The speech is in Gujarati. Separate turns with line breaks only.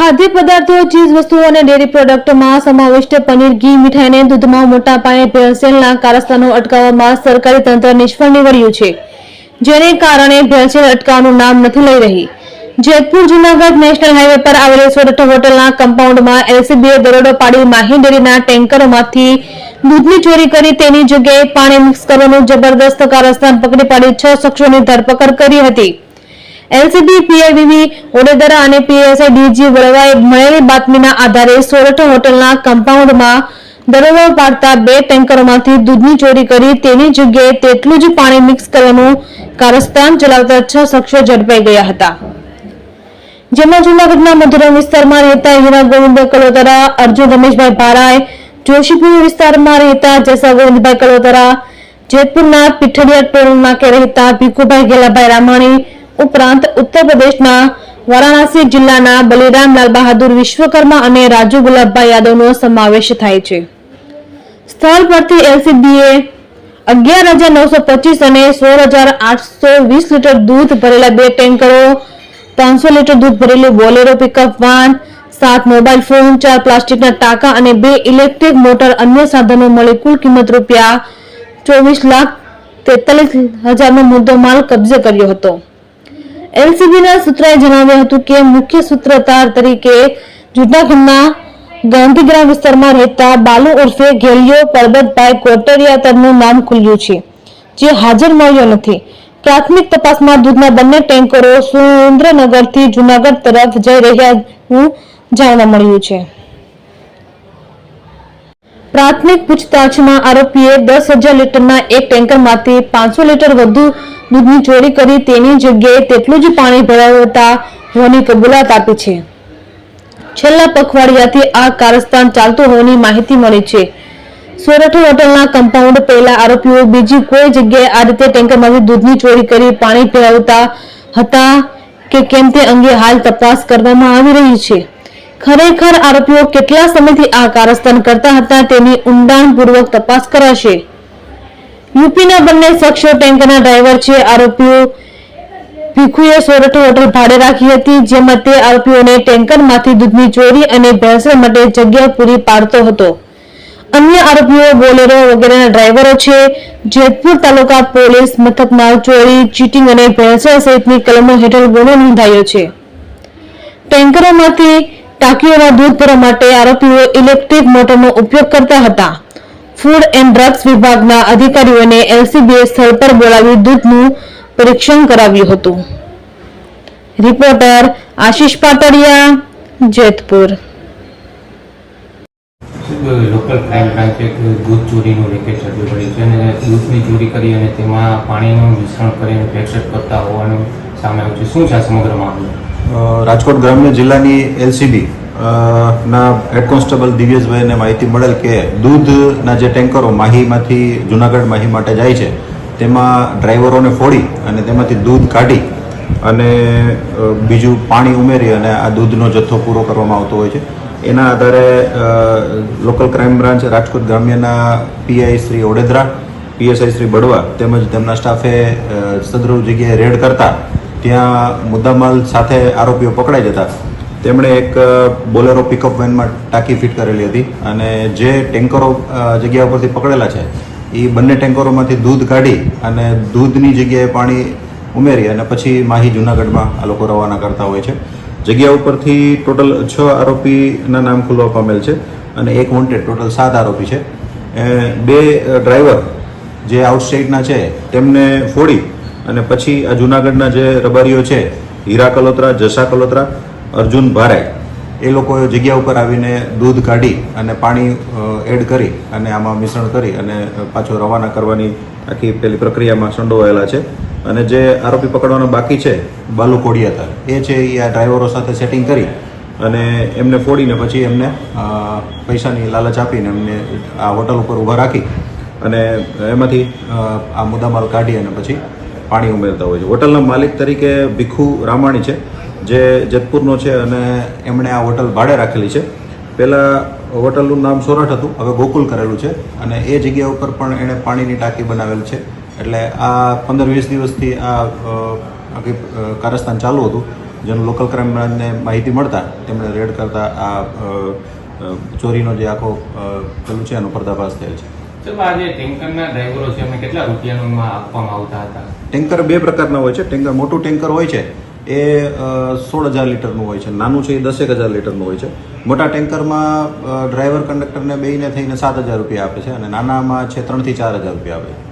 ખાદ્ય પદાર્થો ચીજ વસ્તુઓ અને ડેરી પ્રોડક્ટમાં સમાવિષ્ટ પનીર, ઘી, મીઠાઈ અને દૂધમાં મોટા પાયે ભેળસેલના કારસ્તાનો અટકાવવામાં સરકારી તંત્ર નિષ્ફળ નીવડ્યું છે, જેને કારણે ભેળસેળ અટકાવવાનું નામ નથી લઈ રહી. જેતપુર, જુનાગઢ નેશનલ હાઈવે પર આવેલી સોરઠ હોટલના કમ્પાઉન્ડમાં એલસીબીએ દરોડો પાડી માહી ડેરીના ટેન્કરોમાંથી દૂધની ચોરી કરી તેની જગ્યાએ પાણી મિક્સ કરવાનું જબરદસ્ત કારસ્તાન પકડી પાડી છ શખ્સોની ધરપકડ કરી હતી. એલસીબી પીઆઈવીવી ઓડેદરા અને પીએસઆઈ ડીજી વડવાએ મળેલી બાતમીના આધારે સોરઠ હોટલના કમ્પાઉન્ડમાં દરોડો પાડતા બે ટેન્કરોમાંથી દૂધની ચોરી કરી તેની જગ્યાએ તેટલું જ પાણી મિક્સ કરવાનું કારસ્તાન ચલાવતા છ શખ્સો ઝડપાઈ ગયા હતા. જેમાં જૂનાગઢના મધુરા વિસ્તારમાં રહેતા હીરા ગોવિંદ કલોતરા, અર્જુન રમેશભાઈ ભારાય જોશીપુર વિસ્તારમાં રહેતા જસા ગોવિંદભાઈ કલોતરા, જેતપુરના પીઠડિયા ટોલ નાકે રહેતા ભીખુભાઈ ગેલાભાઈ રામાણી ઉપરાંત ઉત્તર પ્રદેશના વારાણસી જિલ્લાના બલિરામ લાલ બહાદુર વિશ્વકર્મા અને રાજુ ગુલાબભાઈ યાદવનો સમાવેશ થાય છે. સ્થળ પરથી એલસીબીએ અગિયાર હજાર નવસો પચીસ અને સોળ હજાર આઠસો વીસ લીટર દૂધ ભરેલા બે ટેન્કરો પાંચસો લીટર દૂધ ભરેલું બોલેરો પિકઅપ વાન, સાત મોબાઈલ ફોન, ચાર પ્લાસ્ટિકના ટાંકા અને બે ઇલેક્ટ્રિક મોટર અન્ય સાધનો મળી કુલ કિંમત રૂપિયા ચોવીસ લાખ તેતાલીસ હજારનો મુદ્દો માલ કબજે કર્યો હતો. એલસીબીના સૂત્રએ જણાવ્યું હતું કે મુખ્ય સૂત્રધાર તરીકે જૂનાગઢના ગાંધીગ્રામ વિસ્તારમાં રહેતા બાલુ ઉર્ફે ઘેલિયો પરબતભાઈ કોટરિયા તરનું નામ ખુલ્યું છે, જે હાજર મળ્યો નથી. પ્રાથમિક તપાસમાં દૂધના બંને ટેન્કરો સુરેન્દ્રનગરથી જૂનાગઢ તરફ જઈ રહ્યા હું જાણવા મળ્યું છે. પ્રાથમિક પૂછતાછમાં આરોપીએ દસ હજાર લીટરના એક ટેન્કરમાંથી પાંચસો લીટર વધુ દૂધની ચોરી કરી તેની જગ્યાએ તેટલું જ પાણી ભરાવતા હોવાની કબૂલાત આપી છે. છેલ્લા પખવાડિયાથી આ કારસ્તાન ચાલતું હોવાની માહિતી મળી છે. સોરઠ હોટલના કમ્પાઉન્ડ પહેલા આરોપીઓ બીજી કોઈ જગ્યાએ આ રીતે ટેન્કરમાંથી દૂધની ચોરી કરી પાણી ભરાવતા હતા કે કેમ તે અંગે હાલ તપાસ કરવામાં આવી રહી છે. ખરેખર આરોપીઓ કેટલા સમયથી આ કારસ્થાન કરતા હતા તેની ઊંડાણપૂર્વક તપાસ કરાશે. યુપીના બંને શખ્સો ટેન્કરના ડ્રાઈવર છે. આરોપીઓ ભીખુએ સોરઠ હોટલ ભાડે રાખી હતી, જેમાં તે આરોપીઓને ટેન્કરમાંથી દૂધની ચોરી અને ભેળસેળ માટે જગ્યા પૂરી પાડતો હતો. અન્ય આરોપીઓ બોલેરો વગેરેના ડ્રાઈવરો છે. જેતપુર તાલુકા પોલીસ મથકમાં ચોરી, ચીટિંગ અને ભેળસેળ સહિતની કલમો હેઠળ ગુનો નોંધાયો છે. ટેન્કરોમાંથી ટાંકીઓમાં દૂધ ભરવા માટે આરોપીઓ ઇલેક્ટ્રિક મોટરનો ઉપયોગ કરતા હતા. ફૂડ એન્ડ ડ્રગ્સ વિભાગના અધિકારીઓને એલસીબીએ સ્થળ પર બોલાવી દૂધનું પરીક્ષણ કરાવ્યું હતું. Reporter Ashish Patadiya, Jetpur.
Local crime બ્રાન્ચે એક દૂધ ચોરીનું રેકેટ શરૂ કર્યું છે અને દૂધની ચોરી કરી અને તેમાં પાણીનું મિશ્રણ કરીને ભેળસેળ કરતા હોવાનું સામે આવ્યું છે. શું છે સમગ્ર મામલો?
રાજકોટ ગ્રામ્ય જિલ્લાની એલસીબી ના હેડ કોન્સ્ટેબલ દિવ્યેશભાઈને માહિતી મળેલ કે દૂધના જે ટેન્કરો માહીમાંથી, જુનાગઢ માહી માટે જાય છે, તેમાં ડ્રાઈવરોને ફોડી અને તેમાંથી દૂધ કાઢી અને બીજું પાણી ઉમેરી અને આ દૂધનો જથ્થો પૂરો કરવામાં આવતો હોય છે. એના આધારે લોકલ ક્રાઇમ બ્રાન્ચ રાજકોટ ગ્રામ્યના પીઆઈ શ્રી ઓડેદરા, પીએસઆઈ શ્રી બડવા તેમજ તેમના સ્ટાફે સદ્રુ જગ્યાએ રેડ કરતા ત્યાં મુદ્દામાલ સાથે આરોપીઓ પકડાઈ જતા. તેમણે એક બોલેરો પિકઅપ વેનમાં ટાંકી ફિટ કરેલી હતી અને જે ટેન્કરો જગ્યા ઉપરથી પકડેલા છે એ બંને ટેન્કરોમાંથી દૂધ કાઢી અને દૂધની જગ્યાએ પાણી ઉમેરી અને પછી માહી જુનાગઢમાં આ લોકો રવાના કરતા હોય છે. જગ્યા ઉપરથી ટોટલ છ આરોપીના નામ ખુલવા પામેલ છે અને એક વોન્ટેડ ટોટલ સાત આરોપી છે. બે ડ્રાઈવર જે આઉટસાઇડના છે, તેમને ફોડી અને પછી આ જૂનાગઢના જે રબારીઓ છે, હીરા કલોત્રા, જસા કલોત્રા, અર્જુન ભારાઈ એ લોકો જગ્યા ઉપર આવીને દૂધ કાઢી અને પાણી એડ કરી અને આમાં મિશ્રણ કરી અને પાછો રવાના કરવાની આખી પેલી પ્રક્રિયામાં સંડોવાયેલા છે. અને જે આરોપી પકડવાનો બાકી છે, બાલુ કોડિયાતર, એ છે એ આ ડ્રાઈવરો સાથે સેટિંગ કરી અને એમને ફોડીને પછી એમને પૈસાની લાલચ આપીને એમને આ હોટલ ઉપર ઊભા રાખી અને એમાંથી આ મુદ્દામાલ કાઢી અને પછી પાણી ઉમેરતા હોય છે. હોટલના માલિક તરીકે ભીખુ રામાણી છે, જે જેતપુરનો છે અને એમણે આ હોટલ ભાડે રાખેલી છે. પહેલાં હોટલનું નામ સોરઠ હતું, હવે ગોકુલ કરેલું છે અને એ જગ્યા ઉપર પણ એણે પાણીની ટાંકી બનાવેલ છે. એટલે આ પંદર વીસ દિવસથી આ કારસ્તાન ચાલુ હતું. જેનું લોકલ ક્રાઇમને માહિતી મળતા તેમણે રેડ કરતા આ ચોરીનો જે આખો પેલું છે એનો પર્દાફાશ થયેલ છે. ટેન્કર બે પ્રકારના હોય છે. ટેન્કર, મોટું ટેન્કર હોય છે, એ સોળ હજાર લીટરનું હોય છે. નાનું છે, એ દસેક હજાર લીટરનું હોય છે. મોટા ટેન્કરમાં ડ્રાઈવર કંડક્ટરને બેયને થઈને સાત હજાર રૂપિયા આપે છે અને નાનામાં છે, ત્રણથી ચાર હજાર રૂપિયા આપે છે.